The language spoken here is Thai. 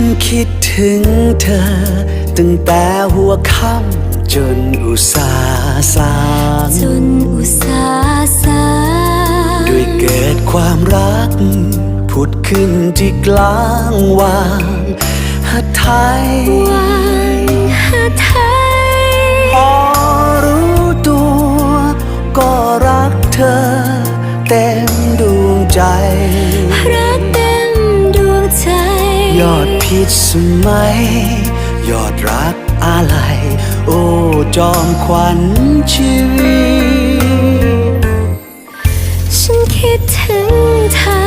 ฉันคิดถึงเธอ ตั้งแต่หัวค่ำจนอุตสาห์สางจนอุตสาห์สาด้วยเกิดความรัก ผุดขึ้นที่กลางวางหัดไทยวางหาไทยพอรู้ตัว ก็รักเธอ เต็มดวงใจ อดพิษสมัย ยอดรักอะไรโอ้จอมขวัญชีวิต ฉันคิดถึงเธอ